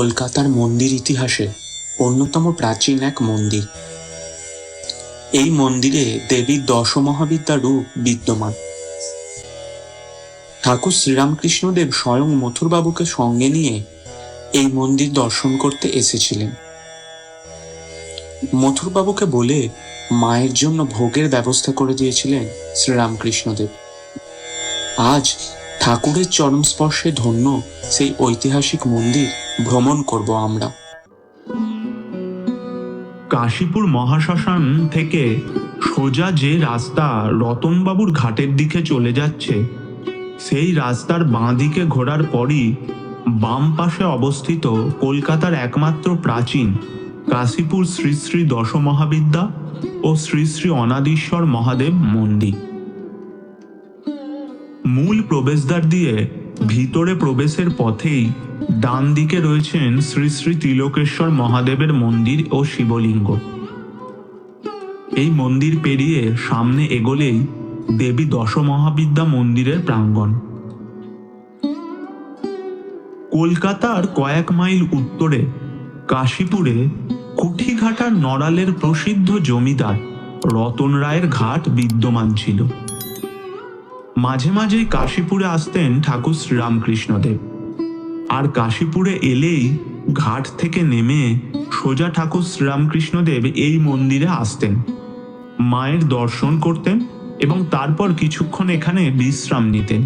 কলকাতার মন্দির ইতিহাসে অন্যতম প্রাচীন এক মন্দির। এই মন্দিরে দেবীর দশমহাবিদ্যা রূপ বিদ্যমান। ঠাকুর শ্রীরামকৃষ্ণদেব স্বয়ং মথুরবাবুকে সঙ্গে নিয়ে এই মন্দির দর্শন করতে এসেছিলেন। মথুরবাবুকে বলে মায়ের জন্য ভোগের ব্যবস্থা করে দিয়েছিলেন শ্রীরামকৃষ্ণদেব। আজ ঠাকুরের চরম স্পর্শে ধন্য সেই ঐতিহাসিক মন্দির ভ্রমণ করব আমরা। কাশীপুর মহাশ্মশান থেকে সোজা যে রাস্তা রতনবাবুর ঘাটের দিকে চলে যাচ্ছে, সেই রাস্তার বাঁ দিকে ঘোরার পরই বাম পাশে অবস্থিত কলকাতার একমাত্র প্রাচীন কাশীপুর শ্রী শ্রী দশমহাবিদ্যা ও শ্রী শ্রী অনাদীশ্বর মহাদেব মন্দির। মূল প্রবেশদ্বার দিয়ে ভিতরে প্রবেশের পথেই ডান দিকে রয়েছেন শ্রী শ্রী ত্রিলোকেশ্বর মহাদেবের মন্দির ও শিবলিঙ্গ। এই মন্দির পেরিয়ে সামনে এগোলেই দেবী দশমহাবিদ্যা মন্দিরের প্রাঙ্গণ। কলকাতার কয়েক মাইল উত্তরে কাশীপুরে কুঠিঘাটার নড়ালের প্রসিদ্ধ জমিদার রতন রায়ের ঘাট বিদ্যমান ছিল। মাঝে মাঝেই কাশীপুরে আসতেন ঠাকুর শ্রীরামকৃষ্ণদেব। আর কাশীপুরে এলেই ঘাট থেকে নেমে সোজা ঠাকুর শ্রীরামকৃষ্ণদেব এই মন্দিরে আসতেন। মায়ের দর্শন করতেন এবং তারপর কিছুক্ষণ এখানে বিশ্রাম নিতেন।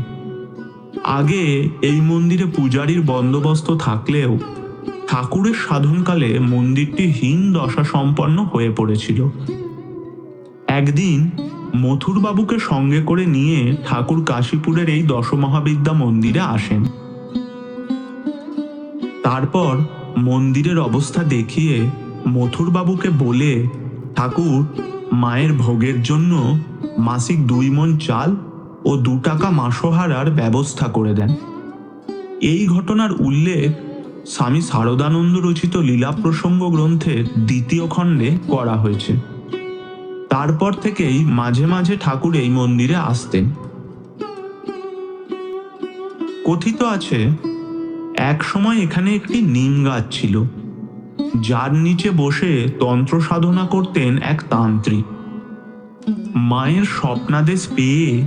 আগে এই মন্দিরে পূজারীর বন্দোবস্ত থাকলেও ঠাকুরের সাধনকালে মন্দিরটি হীন দশা সম্পন্ন হয়ে পড়েছিল। একদিন মথুরবাবুকে সঙ্গে করে নিয়ে ঠাকুর কাশীপুরের এই দশমহাবিদ্যা মন্দিরে আসেন। তারপর মন্দিরের অবস্থা দেখিয়ে মথুরবাবুকে বলে, ঠাকুর, মায়ের ভোগের জন্য মাসিক দুই মন চাল ও দু টাকা মাসোহারার ব্যবস্থা করে দেন। এই ঘটনার উল্লেখ স্বামী শারদানন্দ রচিত লীলা প্রসঙ্গ গ্রন্থের দ্বিতীয় খণ্ডে করা হয়েছে। তারপর থেকেই মাঝে মাঝে ঠাকুর এই মন্দিরে আসতেন। কথিত আছে, এক সময় এখানে একটি নিম গাছ ছিল। যার নিচে বসে তন্ত্র সাধনা করতেন এক তান্ত্রিক। মায়ের স্বপ্নাদেশ পেয়ে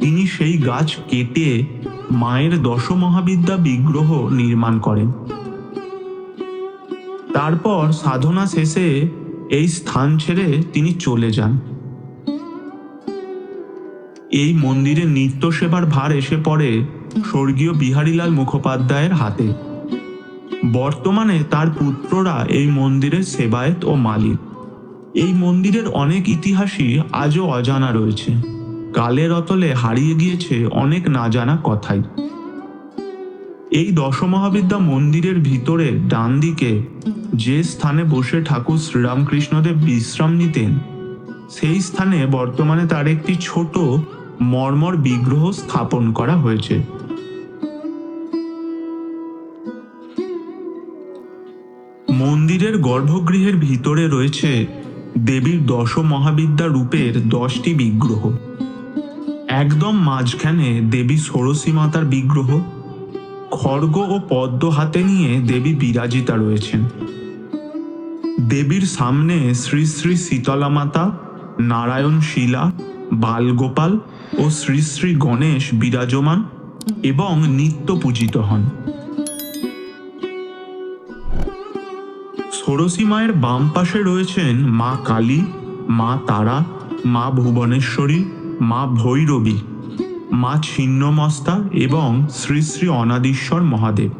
তিনি সেই গাছ কেটে মায়ের দশমহাবিদ্যা বিগ্রহ নির্মাণ করেন। তারপর সাধনা শেষে এই স্থান ছেড়ে তিনি চলে যান। এই মন্দিরে নিত্য সেবার ভার এসে পড়ে স্বর্গীয় বিহারীলাল মুখোপাধ্যায়ের হাতে। বর্তমানে তার পুত্ররা এই মন্দিরের সেবায়েত ও মালিক। এই মন্দিরের অনেক ইতিহাসই আজও অজানা রয়েছে। কালের অতলে হারিয়ে গিয়েছে অনেক না জানা কথাই। এই দশমহাবিদ্যা মন্দিরের ভিতরে ডান দিকে যে স্থানে বসে ঠাকুর শ্রীরামকৃষ্ণদেব বিশ্রাম নিতেন, সেই স্থানে বর্তমানে তার একটি ছোট মর্মর বিগ্রহ স্থাপন করা হয়েছে। মন্দিরের গর্ভগৃহের ভিতরে রয়েছে দেবীর দশ মহাবিদ্যা রূপের দশটি বিগ্রহ। একদম মাঝখানে দেবী ষোড়শী মাতার বিগ্রহ খড়গ ও পদ্ম হাতে নিয়ে দেবী বিরাজিতা রয়েছেন। দেবীর সামনে শ্রী শ্রী শীতলা মাতা নারায়ণ শিলা, বালগোপাল ও শ্রী শ্রী গণেশ বিরাজমান এবং নিত্য পূজিত হন। ষোড়শী মায়ের বাম পাশে রয়েছেন মা কালী, মা তারা, মা ভুবনেশ্বরী, মা ভৈরবী। মা ছিন্নমস্তা এবং শ্রী শ্রী অনাদীশ্বর মহাদেব।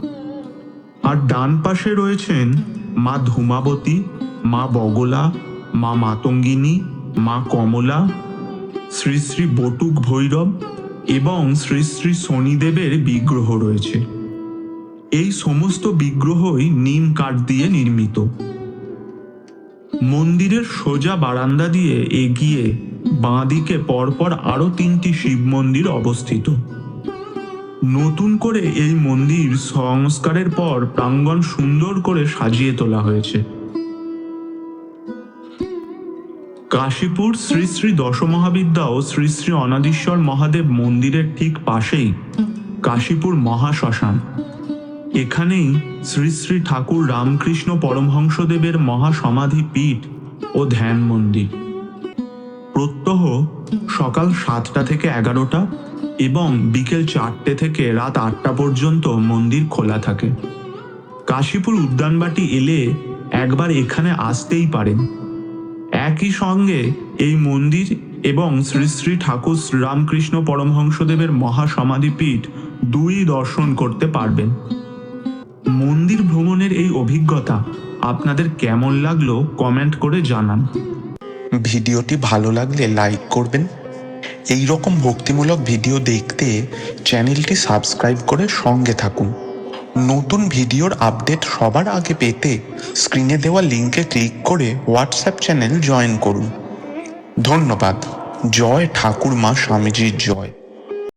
আর ডান পাশে রয়েছেন মা ধূমাবতী, মা বগলা, মা মাতঙ্গিনী, মা কমলা, শ্রী শ্রী বটুক ভৈরব এবং শ্রী শ্রী শনিদেবের বিগ্রহ রয়েছে। এই সমস্ত বিগ্রহই নিম কাঠ দিয়ে নির্মিত। মন্দিরের সোজা বারান্দা দিয়ে এগিয়ে বাঁদিকে পরপর আরও তিনটি শিব মন্দির অবস্থিত। নতুন করে এই মন্দির সংস্কারের পর প্রাঙ্গণ সুন্দর করে সাজিয়ে তোলা হয়েছে। কাশীপুর শ্রী শ্রী দশমহাবিদ্যা ও শ্রী শ্রী অনাদীশ্বর মহাদেব মন্দিরের ঠিক পাশেই কাশীপুর মহাশ্মশান। এখানেই শ্রী শ্রী ঠাকুর রামকৃষ্ণ পরমহংসদেবের মহাসমাধি পীঠ ও ধ্যান মন্দির। প্রত্যহ সকাল সাতটা থেকে এগারোটা এবং বিকেল চারটে থেকে রাত আটটা পর্যন্ত মন্দির খোলা থাকে। কাশীপুর উদ্যানবাটি এলে একবার এখানে আসতেই পারেন। একই সঙ্গে এই মন্দির এবং শ্রী শ্রী ঠাকুর শ্রীরামকৃষ্ণ পরমহংসদেবের মহাসমাধিপীঠ দুই দর্শন করতে পারবেন। মন্দির ভ্রমণের এই অভিজ্ঞতা আপনাদের কেমন লাগল কমেন্ট করে জানান। ভিডিওটি ভালো লাগলে লাইক করবেন। এই রকম ভক্তিমূলক ভিডিও দেখতে চ্যানেলটি সাবস্ক্রাইব করে সঙ্গে থাকুন। নতুন ভিডিওর আপডেট সবার আগে পেতে স্ক্রিনে দেওয়া লিঙ্কে ক্লিক করে হোয়াটসঅ্যাপ চ্যানেল জয়েন করুন। ধন্যবাদ। জয় ঠাকুর মা স্বামীজির জয়।